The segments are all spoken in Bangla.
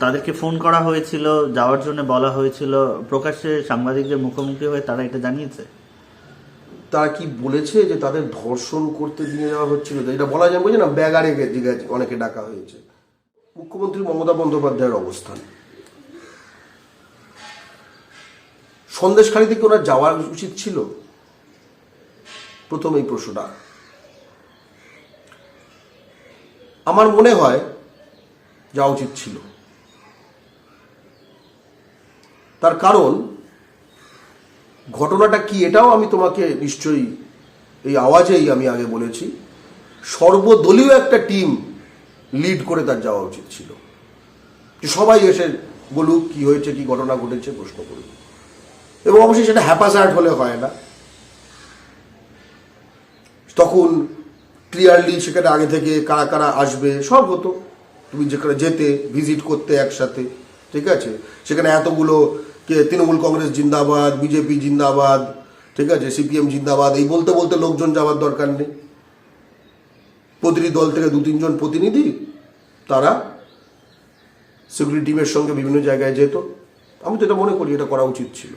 তাদেরকে ফোন করা হয়েছিল, যাওয়ার জন্য বলা হয়েছিল। প্রকাশ্যে সাংবাদিকদের মুখোমুখি হয়ে তারা এটা জানিয়েছে। তারা কি বলেছে যে তাদের ধর্ষণ করতে দিয়ে যাওয়া হচ্ছিল? এটা বলা যায়, বলছে না, ব্যাগারে অনেকে ডাকা হয়েছে। মুখ্যমন্ত্রী মমতা বন্দ্যোপাধ্যায়ের অবস্থান। সন্দেশখালী থেকে ওরা যাওয়া উচিত ছিল? প্রথম এই প্রশ্নটা। আমার মনে হয় যাওয়া উচিত ছিল। তার কারণ, ঘটনাটা কি এটাও আমি তোমাকে নিশ্চয়ই এই আওয়াজেই আমি আগে বলেছি। সর্বদলীয় একটা টিম লিড করে তার যাওয়া উচিত ছিল। সবাই এসে বলুক কি হয়েছে, কি ঘটনা ঘটেছে, প্রশ্ন করুক। এবং অবশ্যই সেটা হ্যাপাসার্ট হলে হয় না। তখন ক্লিয়ারলি সেখানে আগে থেকে কারা কারা আসবে, সব হতো। তুমি যেখানে যেতে ভিজিট করতে একসাথে, ঠিক আছে? সেখানে এতগুলো কে, তৃণমূল কংগ্রেস জিন্দাবাদ, বিজেপি জিন্দাবাদ, ঠিক আছে, সিপিএম জিন্দাবাদ, এই বলতে বলতে লোকজন যাওয়ার দরকার নেই। প্রতিটি দল থেকে দু, তিনজন প্রতিনিধি, তারা সিকিউরিটি টিমের সঙ্গে বিভিন্ন জায়গায় যেত। আমি তো এটা মনে করি, এটা করা উচিত ছিল।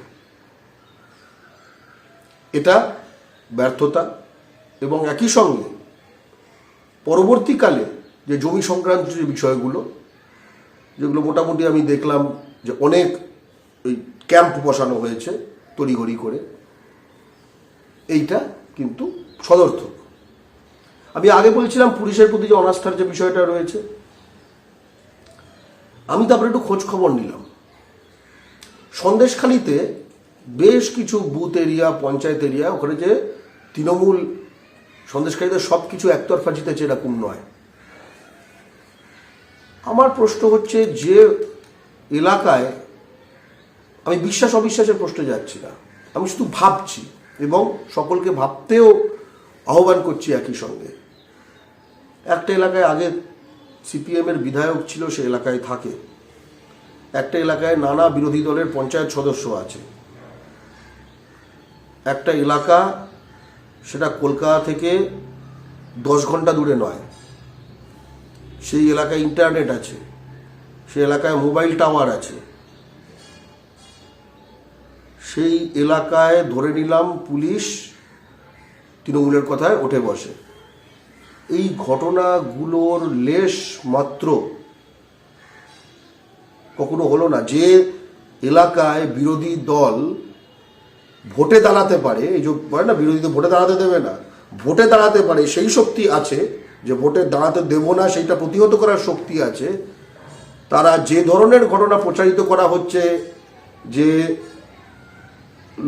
এটা ব্যর্থতা এবং একই সঙ্গে পরবর্তীকালে যে জমি সংক্রান্ত যে বিষয়গুলো, যেগুলো মোটামুটি আমি দেখলাম যে অনেক ওই ক্যাম্প বসানো হয়েছে তড়িঘড়ি করে। এইটা কিন্তু সদর্থক। আমি আগে বলছিলাম পুলিশের প্রতি যে অনাস্থার যে বিষয়টা রয়েছে। আমি তারপরে একটু খোঁজ খবর নিলাম। সন্দেশখালিতে বেশ কিছু বুথ এরিয়া, পঞ্চায়েত এরিয়া, ওখানে যে তৃণমূল সন্দেশখালিতে সব কিছু একতরফা জিতেছে এরকম নয়। আমার প্রশ্ন হচ্ছে যে এলাকায় আমি বিশ্বাস অবিশ্বাসের প্রশ্নে যাচ্ছি না। আমি শুধু ভাবছি এবং সকলকে ভাবতেও আহ্বান করছি একই সঙ্গে। একটা এলাকায় আগে সিপিএমের বিধায়ক ছিল, সে এলাকায় থাকে। একটা এলাকায় নানা বিরোধী দলের পঞ্চায়েত সদস্য আছে। একটা এলাকা সেটা কলকাতা থেকে দশ ঘণ্টা দূরে নয়। সেই এলাকায় ইন্টারনেট আছে। সেই এলাকায় মোবাইল টাওয়ার আছে। সেই এলাকায় ধরে নিলাম পুলিশ তৃণমূলের কথায় উঠে বসে। এই ঘটনাগুলোর লেশ মাত্র কখনো হলো না। যে এলাকায় বিরোধী দল ভোটে দাঁড়াতে পারে, এই যে বলে না, বিরোধী তো ভোটে দাঁড়াতে দেবে না, ভোটে দাঁড়াতে পারে, সেই শক্তি আছে যে ভোটে দাঁড়াতে দেব না, সেইটা প্রতিহত করার শক্তি আছে। তারা যে ধরনের ঘটনা প্রচারিত করা হচ্ছে, যে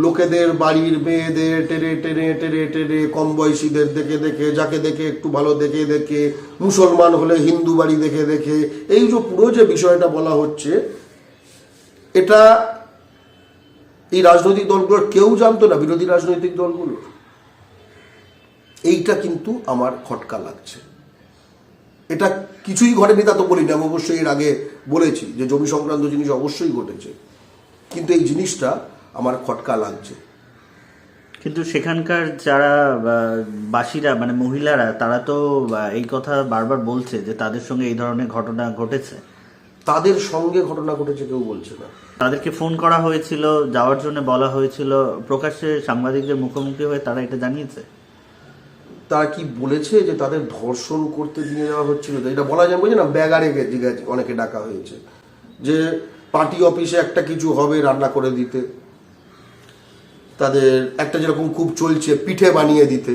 লোকেদের বাড়ির মেয়েদের টেনে টেনে টেনে টেনে কম বয়সীদের দেখে দেখে, যাকে দেখে একটু ভালো দেখে দেখে, মুসলমান হলে হিন্দু বাড়ি দেখে দেখে, এই যে পুরো যে বিষয়টা বলা হচ্ছে, এটা এই রাজনৈতিক দলগুলোর কেউ জানতো না, বিরোধী রাজনৈতিক দলগুলোর। এইটা কিন্তু আমার খটকা লাগছে। এটা কিছুই ঘটেনি, তা তো বলিনি আমি অবশ্যই এর আগে বলেছি যে জমি সংক্রান্ত জিনিস অবশ্যই ঘটেছে। কিন্তু এই জিনিসটা আমার খটকা লাগছে। কিন্তু সেখানকার যারা বাসীরা মানে মহিলারা তারা তো এই কথা বারবার বলছে যে তাদের সঙ্গে এই ধরনের ঘটনা ঘটেছে। তাদের সঙ্গে ঘটনা ঘটেছে কেউ বলছে না। তাদেরকে ফোন করা হয়েছিল যাওয়ার জন্য বলা হয়েছিল প্রকাশ্যে সাংবাদিকদের মুখোমুখি হয়ে তারা এটা জানিয়েছে। তারা কি বলেছে যে তাদের ধর্ষণ করতে দিয়ে যাওয়া হচ্ছিল? এটা বলা যায় বলছে না ব্যাগারে অনেকে ডাকা হয়েছে। যে পার্টি অফিসে একটা কিছু হবে রান্না করে দিতে। তাদের একটা যেরকম খুব চলছে, পিঠে বানিয়ে দিতে,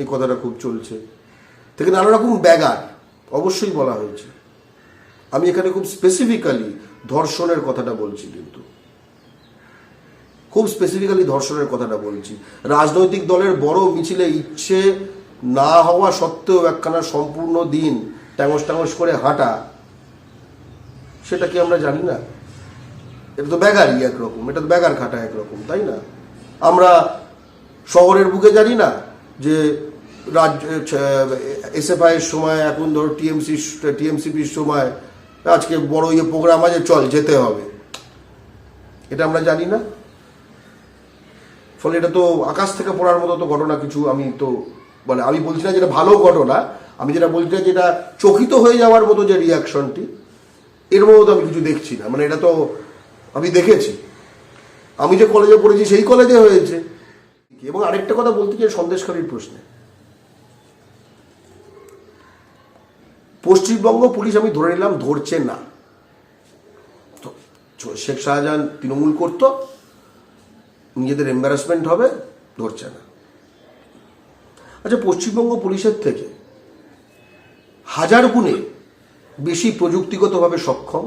এই কথাটা খুব চলছে। থেকে নানা রকম ব্যাগার অবশ্যই বলা হয়েছে। আমি এখানে খুব স্পেসিফিক্যালি ধর্ষণের কথাটা বলছি কিন্তু। খুব স্পেসিফিক্যালি ধর্ষণের কথাটা বলছি। রাজনৈতিক দলের বড় মিছিলে ইচ্ছে না হওয়া সত্ত্বেও একখানা সম্পূর্ণ দিন ট্যাঙস ট্যাঙস করে হাঁটা, সেটা কি আমরা জানি না? এটা তো ব্যাগারই একরকম, এটা তো ব্যাগার খাটা একরকম, তাই না? আমরা শহরের বুকে জানি না যে রাজ্য, এসএফআই এর সময় এখন ধরো টিএমসি টিএমসিপির সময় আজকে বড় ইয়ে প্রোগ্রাম আছে, চল যেতে হবে। এটা আমরা জানি না। ফলে এটা তো আকাশ থেকে পড়ার মতো তো ঘটনা কিছু আমি তো মানে আমি বলছি না যেটা ভালো ঘটনা, আমি যেটা বলছি না যেটা চকিত হয়ে যাওয়ার মতো যে রিয়াকশনটি এর মতো আমি কিছু দেখছি না। মানে এটা তো আমি দেখেছি। আমি যে কলেজে পড়েছি, সেই কলেজে হয়েছে। এবং আরেকটা কথা বলতে চাই সন্দেশকারীর প্রশ্নে। পশ্চিমবঙ্গ পুলিশ, আমি ধরে নিলাম, ধরছে না। শেখ শাহজাহান তৃণমূল করতো, নিজেদের এম্বারাসমেন্ট হবে, ধরছে না। আচ্ছা পশ্চিমবঙ্গ পুলিশের থেকে হাজার গুণে বেশি প্রযুক্তিগতভাবে সক্ষম,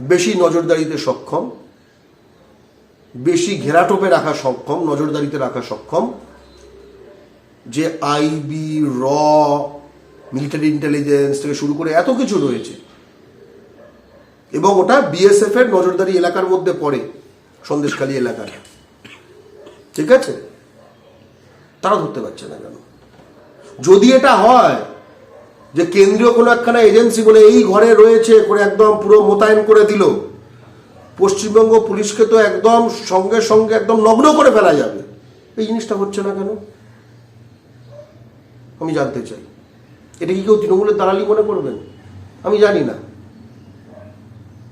বেশি নজরদারিতে সক্ষম বেশি ঘেরাটোপে রাখা সক্ষম, নজরদারিতে রাখা সক্ষম, যে আইবি, র, মিলিটারি ইন্টেলিজেন্স থেকে শুরু করে এত কিছু রয়েছে। এবং ওটা বিএসএফ এর নজরদারি এলাকার মধ্যে পড়ে, সন্দেশখালী এলাকাটা ঠিক আছে? তারা ধরতে পারছে না কেন? যদি এটা হয় যে কেন্দ্রীয় কোনো একখানা এজেন্সি বলে এই ঘরে রয়েছে, করে একদম পুরো মোতায়েন করে দিল পশ্চিমবঙ্গ পুলিশকে তো একদম সঙ্গে সঙ্গে একদম নগ্ন করে ফেলা যাবে। এই জিনিসটা হচ্ছে না কেন? আমি জানতে চাই। এটা কি কেউ তৃণমূলের দালালি মনে করবেন? আমি জানি না।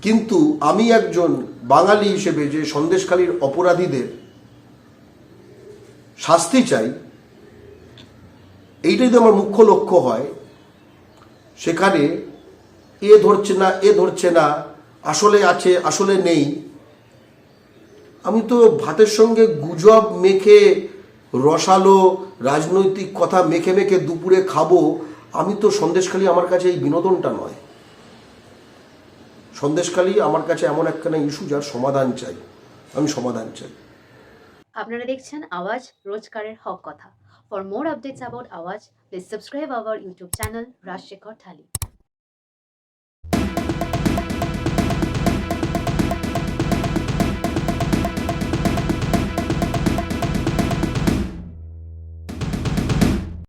কিন্তু আমি একজন বাঙালি হিসেবে যে সন্দেশখালীর অপরাধীদের শাস্তি চাই, এইটাই তো আমার মুখ্য লক্ষ্য হয়। সেখানে এ ধরছে না, এ ধরছে না আসলে আছে, আসলে নেই। আমি তো ভাতের সঙ্গে গুজব মেখে রসালো রাজনৈতিক কথা মেখে মেখে দুপুরে খাব, আমি তো সন্দেশখালি আমার কাছে এই বিনোদনটা নয়। সন্দেশখালি আমার কাছে এমন একখানা ইস্যু যার সমাধান চাই, আমি সমাধান চাই। আপনারা দেখছেন আওয়াজ রোজকারের হক কথা। For more updates about Awaaz please subscribe our YouTube channel Rajshekhar Thali